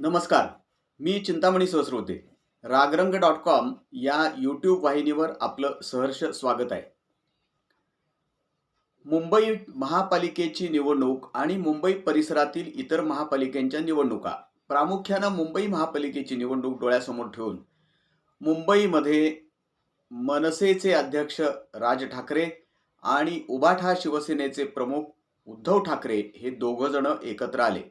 नमस्कार मी Chintamani Sahasrote. Raagrang dot com या यूट्यूब वाहिनीवर आपलं सहर्ष स्वागत आहे. मुंबई महापालिकेची निवडणूक आणि मुंबई परिसरातील इतर महापालिकांच्या निवडणुका. प्रामुख्यानं मुंबई महापालिकेची निवडणूक डोळ्यासमोर ठेवून मुंबईमध्ये मनसेचे अध्यक्ष राज ठाकरे आणि उभाठा शिवसेनेचे प्रमुख उद्धव ठाकरे हे दोघंजणं एकत्र आले.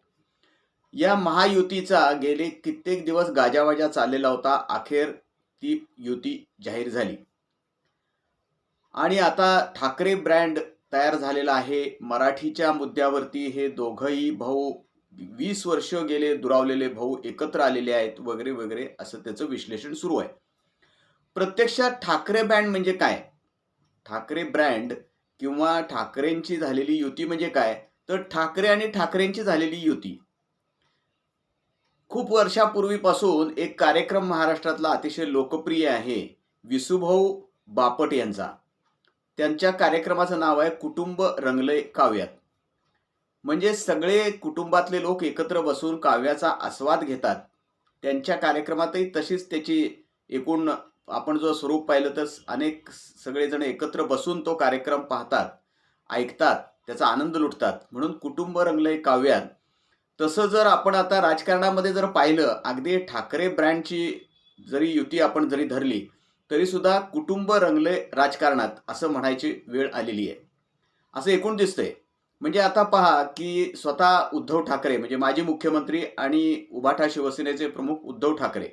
या महायुतीचा गेले कित्येक दिवस गाजावाजा चाललेला होता. अखेर ती युती जाहीर झाली. आणि आता ठाकरे ब्रँड तयार झालेला आहे. मराठीच्या मुद्द्यावरती हे दोघंही भाऊ वीस वर्ष गेले दुरावलेले भाऊ एकत्र आलेले आहेत वगैरे वगैरे असं त्याचं विश्लेषण सुरू आहे. प्रत्यक्षात ठाकरे ब्रँड म्हणजे काय? ठाकरे ब्रँड किंवा ठाकरेंची झालेली युती म्हणजे काय? तर ठाकरे आणि ठाकरेंची झालेली युती खूप वर्षापूर्वीपासून एक कार्यक्रम महाराष्ट्रातला अतिशय लोकप्रिय आहे. विसुभाऊ बापट यांचा. त्यांच्या कार्यक्रमाचं नाव आहे कुटुंब रंगले काव्यात. म्हणजे सगळे कुटुंबातले लोक एकत्र बसून काव्याचा आस्वाद घेतात. त्यांच्या कार्यक्रमातही तशीच त्याची एकूण आपण जो स्वरूप पाहिलं तर अनेक सगळेजण एकत्र बसून तो कार्यक्रम पाहतात ऐकतात त्याचा आनंद लुटतात. म्हणून कुटुंब रंगलय काव्यात तसं जर आपण आता राजकारणामध्ये जर पाहिलं अगदी ठाकरे ब्रँडची जरी युती आपण जरी धरली तरी सुद्धा कुटुंब रंगले राजकारणात असं म्हणायची वेळ आलेली आहे. असं एकूण दिसतंय. म्हणजे आता पहा की स्वतः उद्धव ठाकरे म्हणजे माजी मुख्यमंत्री आणि उभाठा शिवसेनेचे प्रमुख उद्धव ठाकरे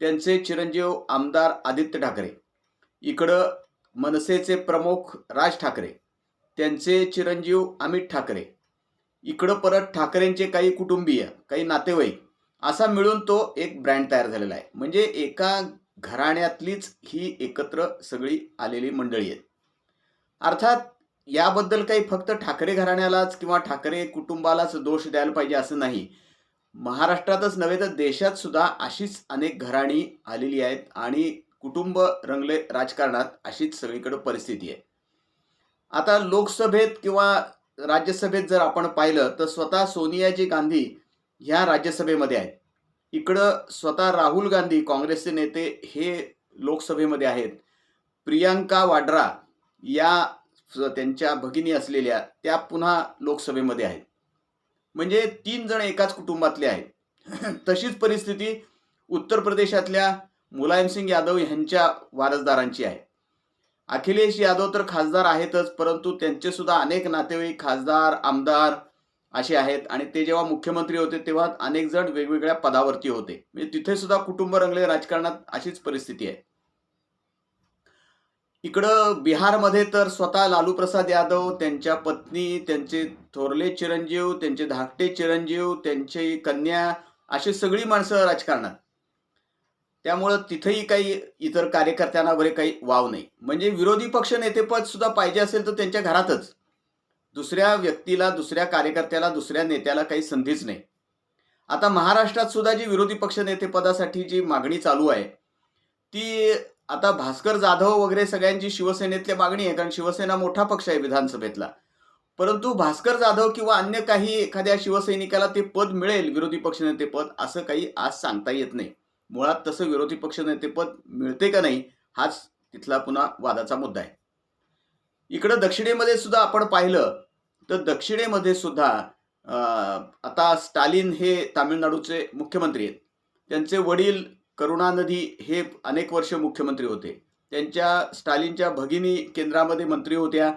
त्यांचे चिरंजीव आमदार आदित्य ठाकरे इकडं मनसेचे प्रमुख राज ठाकरे त्यांचे चिरंजीव अमित ठाकरे इकडं परत ठाकरेंचे काही कुटुंबीय काही नातेवाईक असा मिळून तो एक ब्रँड तयार झालेला आहे. म्हणजे एका घराण्यातलीच ही एकत्र सगळी आलेली मंडळी आहेत. अर्थात याबद्दल काही फक्त ठाकरे घराण्यालाच किंवा ठाकरे कुटुंबालाच दोष द्यायला पाहिजे असं नाही. महाराष्ट्रातच नव्हे तर देशात सुद्धा अशीच अनेक घराणी आलेली आहेत आणि कुटुंब रंगले राजकारणात अशीच सगळीकडे परिस्थिती आहे. आता लोकसभेत किंवा राज्यसभेत जर आपण पाहिलं तर स्वतः सोनियाजी गांधी ह्या राज्यसभेमध्ये आहेत. इकडं स्वतः राहुल गांधी काँग्रेसचे नेते हे लोकसभेमध्ये आहेत. प्रियांका वाड्रा या त्यांच्या भगिनी असलेल्या त्या पुन्हा लोकसभेमध्ये आहेत. म्हणजे तीन जण एकाच कुटुंबातले आहेत. तशीच परिस्थिती उत्तर प्रदेशातल्या मुलायमसिंग यादव यांच्या वारसदारांची आहे. अखिलेश यादव तर खासदार आहेतच परंतु त्यांचे सुद्धा अनेक नातेवाईक खासदार आमदार असे आहेत. आणि ते जेव्हा मुख्यमंत्री होते तेव्हा अनेक जण वेगवेगळ्या पदावरती होते. म्हणजे तिथे सुद्धा कुटुंब रंगले राजकारणात अशीच परिस्थिती आहे. इकडं बिहारमध्ये तर स्वतः लालू प्रसाद यादव त्यांच्या पत्नी त्यांचे थोरले चिरंजीव त्यांचे धाकटे चिरंजीव त्यांची कन्या अशी सगळी माणसं राजकारणात. त्यामुळं तिथेही काही इतर कार्यकर्त्यांना वगैरे काही वाव नाही. म्हणजे विरोधी पक्ष नेतेपद सुद्धा पाहिजे असेल तर त्यांच्या घरातच. दुसऱ्या व्यक्तीला दुसऱ्या कार्यकर्त्याला दुसऱ्या नेत्याला काही संधीच नाही. आता महाराष्ट्रात सुद्धा जी विरोधी पक्ष नेतेपदासाठी जी मागणी चालू आहे ती आता भास्कर जाधव वगैरे सगळ्यांची शिवसेनेतली मागणी आहे कारण शिवसेना मोठा पक्ष आहे विधानसभेतला. परंतु भास्कर जाधव किंवा अन्य काही एखाद्या शिवसैनिकाला ते पद मिळेल विरोधी पक्षनेते पद असं काही आज सांगता येत नाही. मुळात तसं विरोधी पक्षनेतेपद मिळते का नाही हाच तिथला पुन्हा वादाचा मुद्दा आहे. इकडं दक्षिणेमध्ये सुद्धा आपण पाहिलं तर दक्षिणेमध्ये सुद्धा अं, आता स्टालिन हे तामिळनाडूचे मुख्यमंत्री आहेत. त्यांचे वडील करुणानिधी हे अनेक वर्ष मुख्यमंत्री होते. त्यांच्या स्टालिनच्या भगिनी केंद्रामध्ये मंत्री होत्या.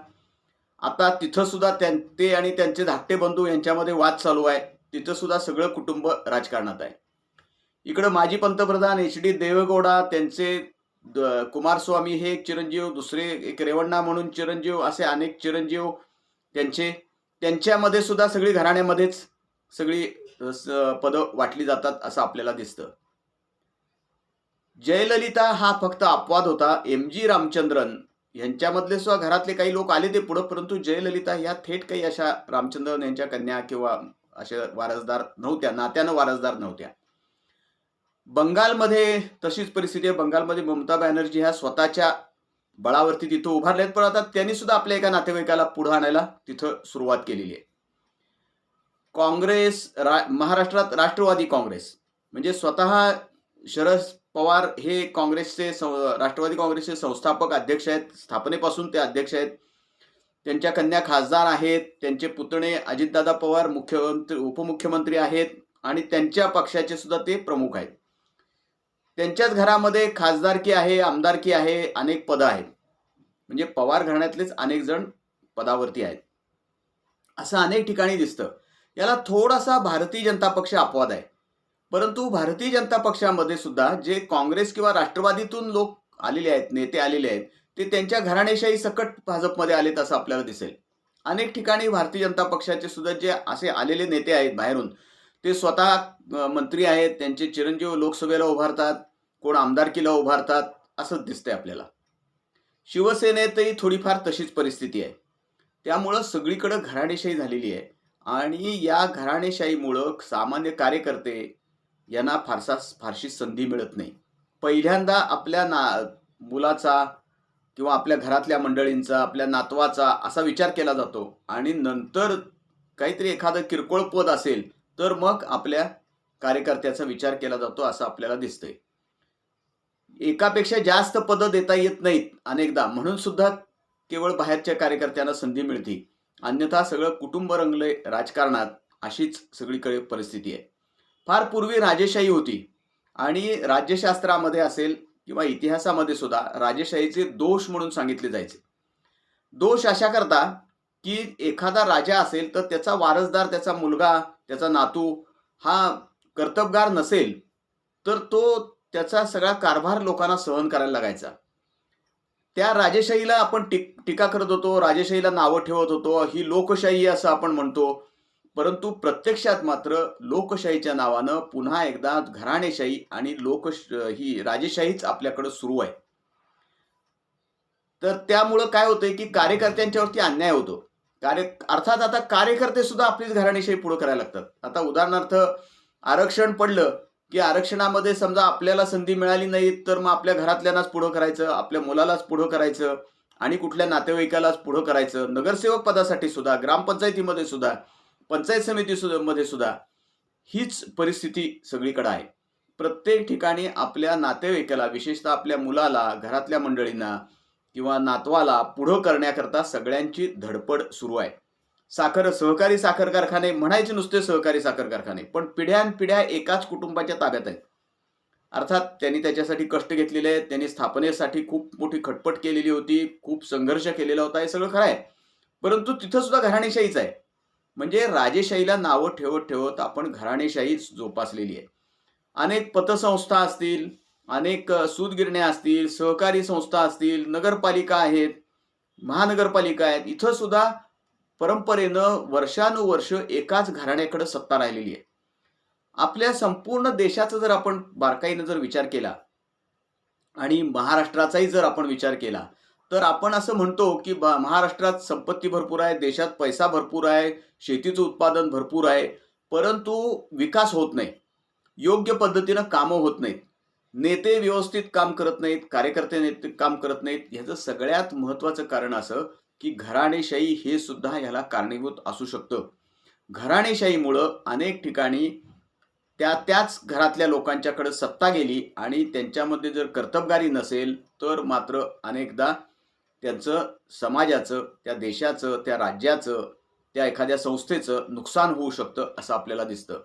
आता तिथं सुद्धा त्यां ते आणि त्यांचे धाकटे बंधू यांच्यामध्ये वाद चालू आहे. तिथं सुद्धा सगळं कुटुंब राजकारणात आहे. इकडं माजी पंतप्रधान एच डी देवेगौडा त्यांचे कुमारस्वामी हे एक चिरंजीव दुसरे एक रेवण्णा म्हणून चिरंजीव असे अनेक चिरंजीव त्यांचे. त्यांच्यामध्ये सुद्धा सगळी घराण्यामध्येच सगळी पदं वाटली जातात असं आपल्याला दिसतं. जयललिता हा फक्त अपवाद होता. एम जी रामचंद्रन यांच्यामधले सुद्धा घरातले काही लोक आले ते पुढं परंतु जयललिता ह्या थेट काही अशा रामचंद्रन यांच्या कन्या किंवा अशा वारसदार नव्हत्या नात्यानं वारसदार नव्हत्या. बंगालमध्ये तशीच परिस्थिती आहे. बंगालमध्ये ममता बॅनर्जी ह्या स्वतःच्या बळावरती तिथं उभारल्यात पण आता त्यांनी सुद्धा आपल्या एका नातेवाईकाला पुढं आणायला तिथं सुरुवात केलेली आहे. काँग्रेस रा महाराष्ट्रात राष्ट्रवादी काँग्रेस. म्हणजे स्वतः शरद पवार हे काँग्रेसचे सं- राष्ट्रवादी काँग्रेसचे संस्थापक अध्यक्ष आहेत. स्थापनेपासून ते अध्यक्ष आहेत. त्यांच्या कन्या खासदार आहेत. त्यांचे पुतणे अजितदादा पवार मुख्यमंत्री उपमुख्यमंत्री आहेत. आणि त्यांच्या पक्षाचे सुद्धा ते प्रमुख आहेत. त्यांच्याच घरामध्ये खासदारकी आहे आमदारकी आहे अनेक पदं आहेत. म्हणजे पवार घराण्यातलेच अनेक जण पदावरती आहेत. असं अनेक ठिकाणी दिसतं. याला थोडासा भारतीय जनता पक्ष अपवाद आहे. परंतु भारतीय जनता पक्षामध्ये सुद्धा जे काँग्रेस किंवा राष्ट्रवादीतून लोक आलेले आहेत नेते आलेले आहेत ते त्यांच्या घराणेशाही सकट भाजपमध्ये आलेत असं आपल्याला दिसेल. अनेक ठिकाणी भारतीय जनता पक्षाचे सुद्धा जे असे आलेले नेते आहेत बाहेरून ते स्वतः मंत्री आहेत त्यांचे चिरंजीव लोकसभेला उभारतात कोण आमदारकीला उभारतात असंच दिसतंय आपल्याला. शिवसेनेतही थोडीफार तशीच परिस्थिती आहे. त्यामुळं सगळीकडं घराणेशाही झालेली आहे. आणि या घराणेशाहीमुळं सामान्य कार्यकर्ते यांना फारसा फारशी संधी मिळत नाही. पहिल्यांदा आपल्या ना मुलाचा किंवा आपल्या घरातल्या मंडळींचा आपल्या नातवाचा असा विचार केला जातो. आणि नंतर काहीतरी एखादं किरकोळ पद असेल तर मग आपल्या कार्यकर्त्याचा विचार केला जातो असं आपल्याला दिसतंय. एकापेक्षा जास्त पदं देता येत नाहीत अनेकदा. म्हणून सुद्धा केवळ बाहेरच्या कार्यकर्त्यांना संधी मिळते. अन्यथा सगळं कुटुंब रंगले राजकारणात. अशीच सगळीकडे परिस्थिती आहे. फार पूर्वी राजेशाही होती. आणि राज्यशास्त्रामध्ये असेल किंवा इतिहासामध्ये सुद्धा राजेशाहीचे दोष म्हणून सांगितले जायचे. दोष अशा करता की एखादा राजा असेल तर त्याचा वारसदार त्याचा मुलगा त्याचा नातू हा कर्तबगार नसेल तर तो त्याचा सगळा कारभार लोकांना सहन करायला लागायचा. त्या राजेशाहीला आपण टीक टीका करत होतो राजेशाहीला नावं ठेवत होतो ही लोकशाही असं आपण म्हणतो. परंतु प्रत्यक्षात मात्र लोकशाहीच्या नावानं पुन्हा एकदा घराणेशाही आणि लोक ही राजेशाहीच आपल्याकडं सुरू आहे. तर त्यामुळं काय होतंय की कार्यकर्त्यांच्यावरती अन्याय होतो. कार्य अर्थात आता कार्यकर्ते सुद्धा आपलीच घराणेशाही पुढे करायला लागतात. आता उदाहरणार्थ आरक्षण पडलं की आरक्षणामध्ये समजा आपल्याला संधी मिळाली नाही तर मग आपल्या घरातल्यांनाच पुढं करायचं आपल्या मुलालाच पुढं करायचं आणि कुठल्या नातेवाईकालाच पुढं करायचं. नगरसेवक पदासाठी सुद्धा ग्रामपंचायतीमध्ये सुद्धा पंचायत समिती सुद्धा मध्ये सुद्धा हीच परिस्थिती सगळीकडे आहे. प्रत्येक ठिकाणी आपल्या नातेवाईकाला विशेषतः आपल्या मुलाला घरातल्या मंडळींना किंवा नातवाला पुढं करण्याकरता सगळ्यांची धडपड सुरू आहे. साखर सहकारी साखर कारखाने म्हणायचे नुसते सहकारी साखर कारखाने पण पिढ्यानपिढ्या एकाच कुटुंबाच्या ताब्यात आहेत. अर्थात त्यांनी त्याच्यासाठी कष्ट घेतलेले आहेत त्यांनी स्थापनेसाठी खूप मोठी खटपट केलेली होती खूप संघर्ष केलेला होता हे सगळं खरं आहे. परंतु तिथं सुद्धा घराणेशाहीच आहे. म्हणजे राजेशाहीला नावं ठेवत ठेवत आपण घराणेशाही जोपासलेली आहे. अनेक पतसंस्था असतील अनेक सूतगिरण्या असतील सहकारी संस्था असतील नगरपालिका आहेत महानगरपालिका आहेत इथं सुद्धा परंपरेनं वर्षानुवर्ष एकाच घराण्याकडे सत्ता राहिलेली आहे. आपल्या संपूर्ण देशाचा जर आपण बारकाईनं जर विचार केला आणि महाराष्ट्राचाही जर आपण विचार केला तर आपण असं म्हणतो की बा- महाराष्ट्रात संपत्ती भरपूर आहे देशात पैसा भरपूर आहे शेतीचं उत्पादन भरपूर आहे परंतु विकास होत नाही. योग्य पद्धतीनं कामं होत नाहीत. नेते व्यवस्थित काम करत नाहीत कार्यकर्ते नेते काम करत नाहीत ह्याचं सगळ्यात महत्त्वाचं कारण असं की घराणेशाही हे सुद्धा ह्याला कारणीभूत असू शकतं. घराणेशाहीमुळं अनेक ठिकाणी त्या त्याच घरातल्या लोकांच्याकडे सत्ता गेली आणि त्यांच्यामध्ये जर कर्तबगारी नसेल तर मात्र अनेकदा त्यांचं समाजाचं त्या देशाचं त्या राज्याचं त्या एखाद्या संस्थेचं नुकसान होऊ शकतं असं आपल्याला दिसतं.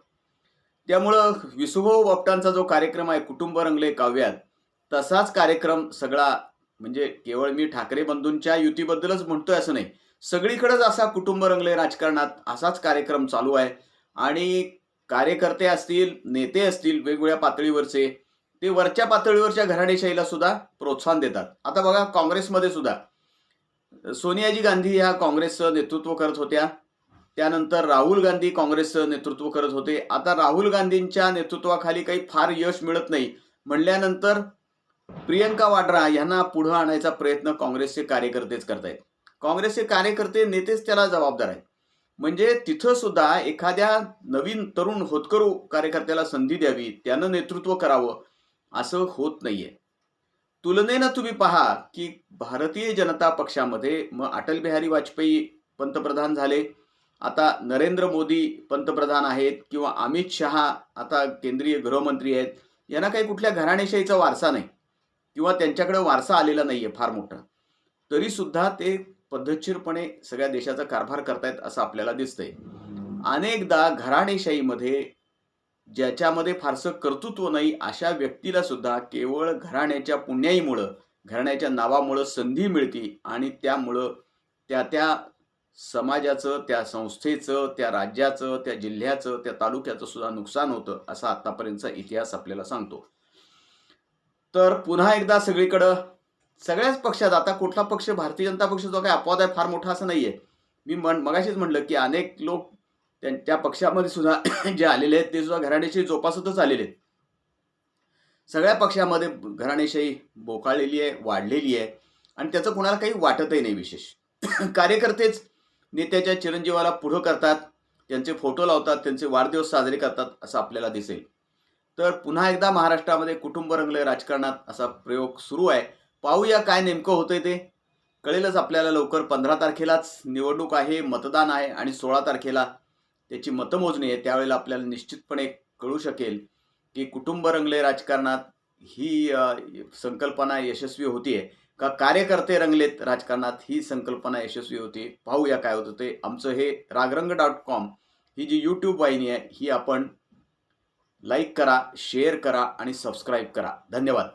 त्यामुळं विसुभाऊ बापटांचा जो कार्यक्रम आहे कुटुंब रंगले काव्यात तसाच कार्यक्रम सगळा म्हणजे केवळ मी ठाकरे बंधूंच्या युतीबद्दलच म्हणतोय असं नाही सगळीकडेच असा कुटुंब रंगले राजकारणात असाच कार्यक्रम चालू आहे. आणि कार्यकर्ते असतील नेते असतील वेगवेगळ्या पातळीवरचे ते वरच्या पातळीवरच्या घराणेशाहीला सुद्धा प्रोत्साहन देतात. आता बघा काँग्रेसमध्ये सुद्धा. सोनियाजी गांधी ह्या काँग्रेसचं नेतृत्व करत होत्या. त्यानंतर राहुल गांधी काँग्रेसचं नेतृत्व करत होते. आता राहुल गांधींच्या नेतृत्वाखाली काही फार यश मिळत नाही. म्हणल्यानंतर प्रियंका वाड्रा यांना पुढं आणायचा प्रयत्न काँग्रेसचे कार्यकर्तेच करतायत. काँग्रेसचे कार्यकर्ते नेतेच त्याला जबाबदार आहेत. म्हणजे तिथं सुद्धा एखाद्या नवीन तरुण होतकरू कार्यकर्त्याला संधी द्यावी त्यानं नेतृत्व करावं असं होत नाहीये. तुलनेनं तुम्ही पहा की भारतीय जनता पक्षामध्ये मग अटल बिहारी वाजपेयी पंतप्रधान झाले आता नरेंद्र मोदी पंतप्रधान आहेत किंवा अमित शहा आता केंद्रीय गृहमंत्री आहेत यांना काही कुठल्या घराणेशाहीचा वारसा नाही किंवा त्यांच्याकडे वारसा आलेला नाही आहे फार मोठा. तरी सुद्धा ते पद्धतशीरपणे सगळ्या देशाचा कारभार करतायत असं आपल्याला दिसतंय. अनेकदा घराणेशाहीमध्ये ज्याच्यामध्ये फारसं कर्तृत्व नाही अशा व्यक्तीला सुद्धा केवळ घराण्याच्या पुण्याईमुळं घराण्याच्या नावामुळं संधी मिळते आणि त्यामुळं त्या त्या समाजाचं त्या संस्थेचं त्या राज्याचं त्या जिल्ह्याचं त्या तालुक्याचं सुद्धा नुकसान होतं असा आत्तापर्यंतचा इतिहास आपल्याला सांगतो. तर पुन्हा एकदा सगळीकडं सगळ्याच पक्षात आता कुठला पक्ष भारतीय जनता पक्ष जो काही अपवाद आहे फार मोठा असं नाहीये. मी म्हण मगाशीच म्हटलं की अनेक लोक त्यां- त्या पक्षामध्ये सुद्धा जे आलेले आहेत ते सुद्धा घराण्याशी जोपासतच आलेले आहेत. सगळ्या पक्षामध्ये घराणेशाही बोकाळलेली आहे वाढलेली आहे आणि त्याचं कोणाला काही वाटतही नाही विशेष. कार्यकर्तेच नेत्याच्या चिरंजीवाला पुढं करतात त्यांचे फोटो लावतात त्यांचे वाढदिवस साजरे करतात असं आपल्याला दिसेल. तर पुन्हा एकदा महाराष्ट्रामध्ये कुटुंब रंगले राजकारणात असा प्रयोग सुरू आहे. पाहूया काय नेमकं होतंय ते. कळेलच आपल्याला लवकर पंधरा तारखेलाच निवडणूक आहे मतदान आहे आणि सोळा तारखेला त्याची मतमोजणी आहे. त्यावेळेला आपल्याला निश्चितपणे कळू शकेल की कुटुंब रंगले राजकारणात ही संकल्पना यशस्वी होती आहे का कार्यकर्ते रंगलेत राजकारणात ही संकल्पना यशस्वी होती. पाहूया काय होतं ते. आमचं हे रागरंग डॉट कॉम ही जी यूट्यूब वाहिनी आहे ही आपण लाईक करा शेअर करा आणि सबस्क्राईब करा. धन्यवाद.